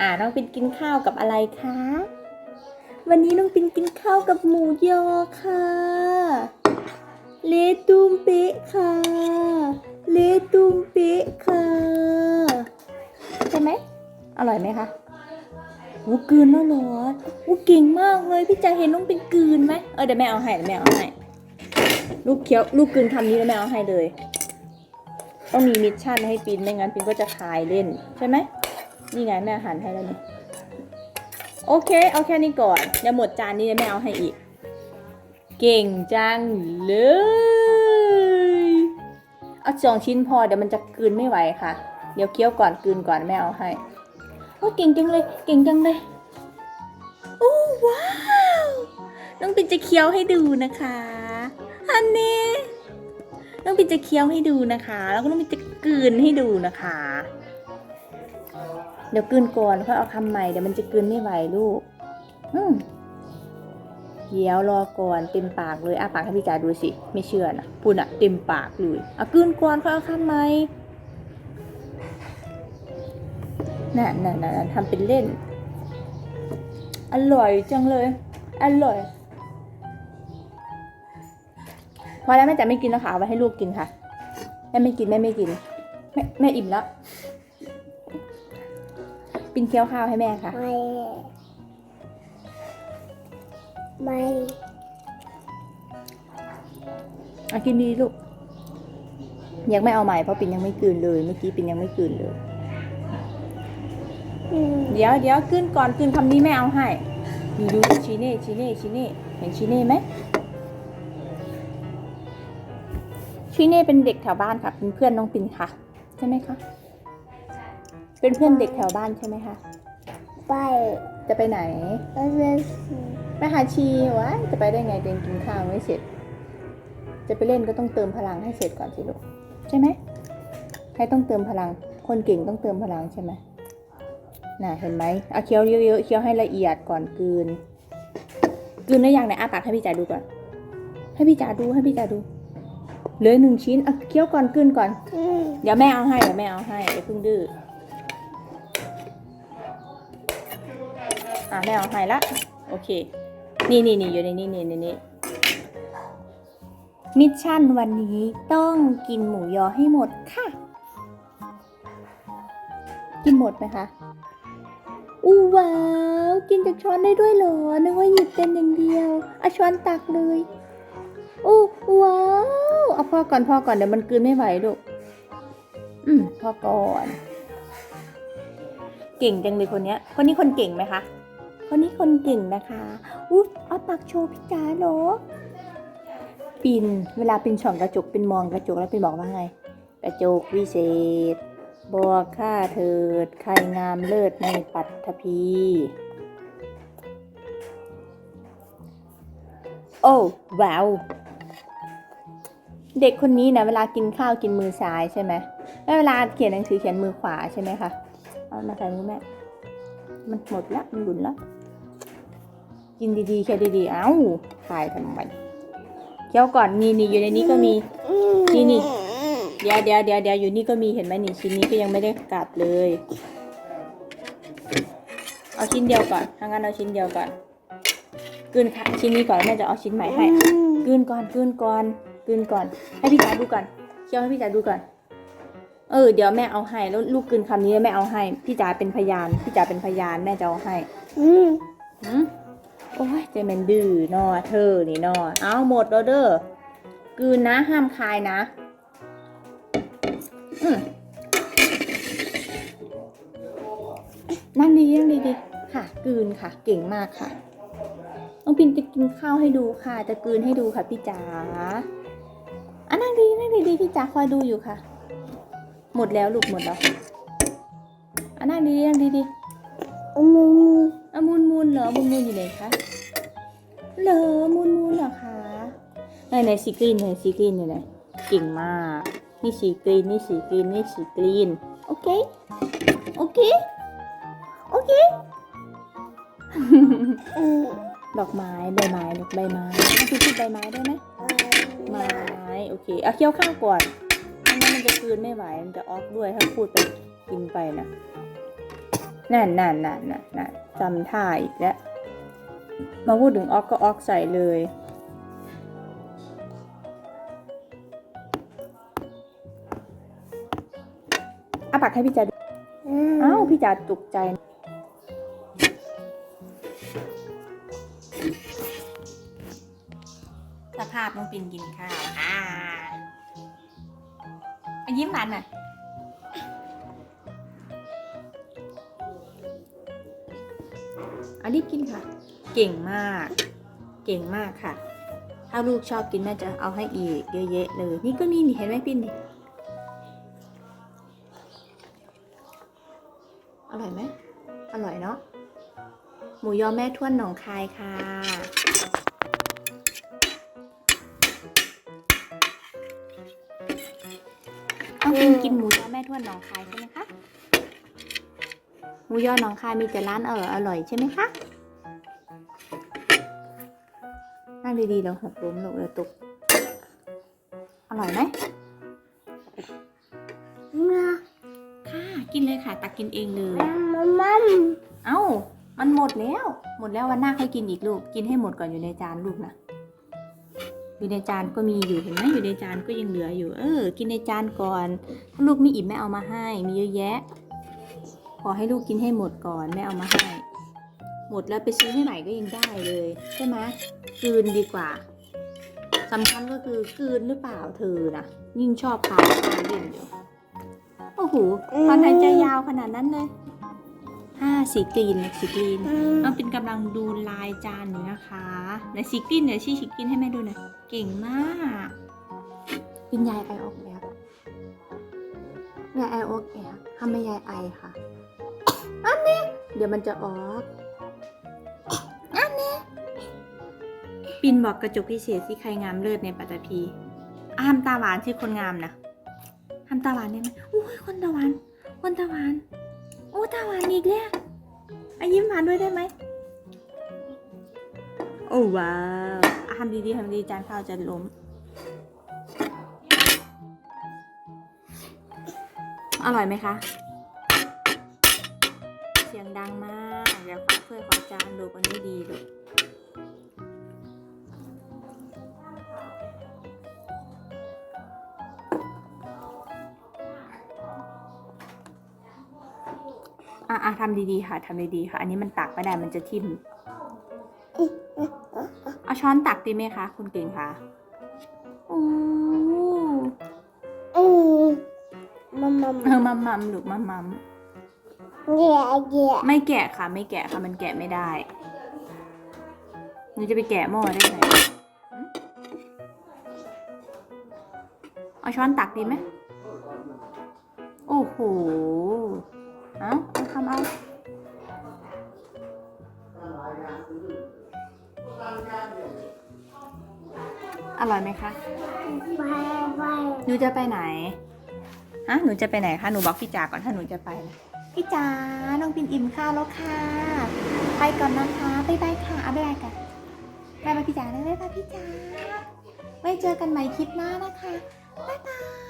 อ่าน้องปินกินข้าวกับอะไรคะ วันนี้น้องปินกินข้าวกับหมูยอค่ะ เลตุมเป๊ะค่ะ เลตุมเป๊ะค่ะ ใช่ไหม อร่อยไหมคะโอ้กืนแล้วหรอโอ้เก่งมากเลยพี่จ๋าเห็นน้องเป็นกืนไหมเออเดี๋ยวแม่เอาให้แม่เอาให้ ลูกเคี้ยวลูกกืนคำนี้แล้วแม่เอาให้เลย ต้องมีมิชชั่นให้ปินไม่งั้นปินก็จะคายเล่นใช่ไหม นี่ไงแม่หันให้แล้วนี่โอเค เอาแค่นี้ก่อนเดี๋ยวหมดจานนี้แม่เอาให้อีก เก่งจังเลยเอาสองชิ้นพอเดี๋ยวมันจะกลืนไม่ไหวค่ะ เดี๋ยวเคี้ยวก่อนกลืนก่อนแม่เอาให้โอ้เก่งจังเลย เก่งจังเลยโอ้ว้าวน้องปินจะเคี้ยวให้ดูนะคะฮันนี่น้องปินจะเคี้ยวให้ดูนะคะ แล้วก็น้องปินจะกลืนให้ดูนะคะ เดี๋ยวกลืนก่อนค่อยเอาคำใหม่เดี๋ยวมันจะกลืนไม่ไหวลูก อืมเคี้ยวรอก่อนเต็มปากเลยอ้าปากให้พี่จ๋าดูสิ ไม่เชื่อนะพูดอะเต็มปากเลยเอะกลืนก่อนค่อยเอาคำใหม่น่ะน่ะน่ะน่ะทำเป็นเล่น อร่อยจังเลย อร่อยพอแล้วแม่จ๋าไม่กินแล้วค่ะเอาไว้ให้ลูกกินค่ะแม่ไม่กินแม่ไม่กินแม่แม่อิ่มแล้ว ปินเคี้ยวข้าวให้แม่ค่ะ ไม่ไม่อะกินดีลูก ยังไม่เอาใหม่เพราะปินยังไม่กลืนเลย เมื่อกี้ปินยังไม่กลืนเลย อืมเดี๋ยวเดี๋ยวกลืนก่อนกลืนคำนี้แม่เอาให้ดูดูชีเน่ชีเน่ชีเน่เห็นชีเน่ไหมชีเน่เป็นเด็กแถวบ้านค่ะเป็นเพื่อนน้องปินค่ะ ใช่ไหมคะ เป็นเพื่อนเด็กแถวบ้านใช่ไหมคะ ไปจะไปไหนแล้วจะไปหาชีวะจะไปได้ไงเดินกินข้าวไม่เสร็จ จะไปเล่นก็ต้องเติมพลังให้เสร็จก่อนสิลูกใช่ไหมใครต้องเติมพลัง คนเก่งต้องเติมพลังใช่ไหมน่ะเห็นไหมเอาเคี้ยวเยอะๆเคี้ยวให้ละเอียดก่อนกลืนกลืนได้ยังไหนอาปากให้พี่จ๋าดูก่อน ให้พี่จ๋าดูให้พี่จ๋าดูเหลือหนึ่งชิ้นอะเคี้ยวก่อนกลืนก่อนอืมเดี๋ยวแม่เอาให้เดี๋ยวแม่เอาให้อย่าเพิ่งดื้อ อะแม่เอาให้ละ โอเค นี่นี่นี่อยู่ในนี่นี่นี่นี่มิชชั่นวันนี้ต้องกินหมูยอให้หมดค่ะ กินหมดไหมคะ อู้ว้าว กินจากช้อนได้ด้วยเหรอ นึกว่าหยิบเป็นอย่างเดียวเอาช้อนตักเลยอู้ว้าว เอาพอก่อนพอก่อนเดี๋ยวมันกลืนไม่ไหวลูก อืมพอก่อน เก่งจังเลยคนเนี้ย คนนี้คนเก่งไหมคะ คนนี้คนเก่งนะคะอุ๊ยเอาปากโชว์พี่จ๋าเหรอปินเวลาปินส่องกระจกปินมองกระจกแล้วปินบอกว่าไง กระจกวิเศษบอกข้าเถิดใครงามเลิศในปัตถภีโอ้ว้าวเด็กคนนี้นะเวลากินข้าวกินมือซ้ายใช่ไหมแล้วเวลาเขียนหนังสือเขียนมือขวาใช่ไหมคะเอามาใส่มือแม่ มันหมดละมันหลุนละ กินดีๆแค่ดีๆ เอ้าถ่ายทำไมเคี้ยวก่อนนี่นี่อยู่ในนี้ก็มีนี่นี่เดี๋ยวเดี๋ยวเดี๋ยวเดี๋ยวอยู่นี่ก็มีเห็นไหมนี่ชิ้นนี้ก็ยังไม่ได้กัดเลย เอาชิ้นเดียวก่อนถ้างั้นเอาชิ้นเดียวก่อนกลืนค่ะชิ้นนี้ก่อนแม่จะเอาชิ้นใหม่ให้กลืนก่อนกลืนก่อนกลืนก่อน ให้พี่จ๋าดูก่อนเคี้ยวให้พี่จ๋าดูก่อน เออเดี๋ยวแม่เอาให้แล้วลูกกลืนคำนี้แล้วแม่เอาให้ พี่จ๋าเป็นพยาน พี่จ๋าเป็นพยานแม่จะเอาให้ อืมหืม โอ้ยเจแมนดื้อนอเธอนี่นอเอาหมดแล้วเด้อกืนนะห้ามคายนะนั่งดีนั่งดีดีค่ะกืนค่ะ เก่งมากค่ะน้องพินจะกินข้าวให้ดูค่ะ จะกืนให้ดูค่ะพี่จ๋าอะนั่งดีนั่งดีดีพี่จ๋าคอยดูอยู่ค่ะ หมดแล้วลูกหมดแล้วอะนั่งดีนั่งดีดีอืม อะมูนมูนเหรอมูนมูนอยู่ไหนคะเหรอมูนมูนเหรอคะไหนไหนสีกรีนไหนสีกรีนอยู่ไหนเก่งมากนี่สีกรีนนี่สีกรีนนี่สีกรีนโอเคโอเคโอเคอืมดอกไม้ใบไม้ดอกใบไม้ให้พี่พูดใบไม้ได้ไหมไม้โอเคเอาเคี้ยวข้าวก่อนไม่งั้นมันจะกลืนไม่ไหวมันจะออกด้วยถ้าพูดไปกินไปนะนั่นนั่นนั่นนั่นนั่น จำท่าอีกแล้วมาพูดถึงออกก็ออกใส่เลย อาปากให้พี่จ๋าดูเอ้าพี่จ๋าตกใจสภาพน้องปินกินข้าวอ่าไปยิ้มมันน่ะ อันนี้กินค่ะ เก่งมาก เก่งมากค่ะ ถ้าลูกชอบกินแม่จะเอาให้อีกเยอะแยะเลย นี่ก็มีนี่เห็นไหมปิ้นดิอร่อยไหมอร่อยเนาะหมูยอแม่ทวนหนองคายค่ะ ต้องกินกินหมูยอแม่ทวนหนองคายใช่ไหมคะ หมูยอหนองคายมีแต่ร้านเอออร่อยใช่ไหมคะ นั่งดีๆแล้วหกล้มลงเลยตก อร่อยไหมงาค่ะ กินเลยค่ะ ตักกินเองเลย มัมมัมเอ้า มันหมดแล้ว หมดแล้ววันหน้าค่อยกินอีกลูก กินให้หมดก่อนอยู่ในจานลูกนะอยู่ในจานก็มีอยู่เห็นไหมอยู่ในจานก็ยังเหลืออยู่ เออ กินในจานก่อนถ้าลูกไม่อิ่มแม่เอามาให้ มีเยอะแยะข อให้ลูกกินให้หมดก่อนแม่เอามาให้ หมดแล้วไปซื้อให้ใหม่ก็ยังได้เลยใช่ไหมกลืนดีกว่าสำคัญก็คือกลืนหรือเปล่าเธอนะยิ่งชอบพาพาเล่นอยู่โอ้โหตอนหายใจยาวขนาดนั้นเลยห้าสีกรีนสีกรีนน้องปินกำลังดูลายจานอยู่นะคะในซิกลินเดี๋ยวชี้ชิกลินให้แม่ดูหน่อยเก่งมากปินยายไอออกแอบยายไอออกแอบทำไมยายไอค่ะ อันนี้ เดี๋ยวมันจะออกอันนี้ ปินบอกกระจกพิเศษที่ใครงามเลิศในปัตตภีอ้ามตาหวานชื่อคนงามนะห้ามตาหวานได้ไหมอุ้ยคนตาหวาน คนตาหวาน โอ้ตาหวานอีกแล้วอายิ้มหวานด้วยได้ไหมโอ้ว้าวอะทำดีๆทำดีจานข้าวจะล้มอร่อยไหมคะ ดังมากเดี๋ยวขอเพื่อนขอจานดูกันนี้ดีลูกอะอะทำดีๆค่ะทำดีๆค่ะ อันนี้มันตักไม่ได้มันจะทิ่มเอาช้อนตักดีไหมคะ คุณเก่งคะโอ้อืมมัมมัมเออมัมมัมลูกมัมมัม แย่แย่ไม่แกะค่ะ ไม่แกะค่ะมันแกะไม่ได้หนูจะไปแกะหม้อได้ไงหึเอาช้อนตักดีไหมโอ้โห เอาเอาทำเอาอร่อยไหมคะไปไปหนูจะไปไหนฮะหนูจะไปไหนคะ หนูบอกพี่จ๋าก่อนถ้าหนูจะไปนะ พี่จ๋าน้องปินอิ่มข้าวแล้วค่ะ ไปก่อนนะคะบ๊ายบายค่ะเอาบ๊ายบายกันบ๊ายบายพี่จ๋าเลยบ๊ายบายพี่จ๋าไว้เจอกันใหม่คลิปหน้านะคะบ๊ายบาย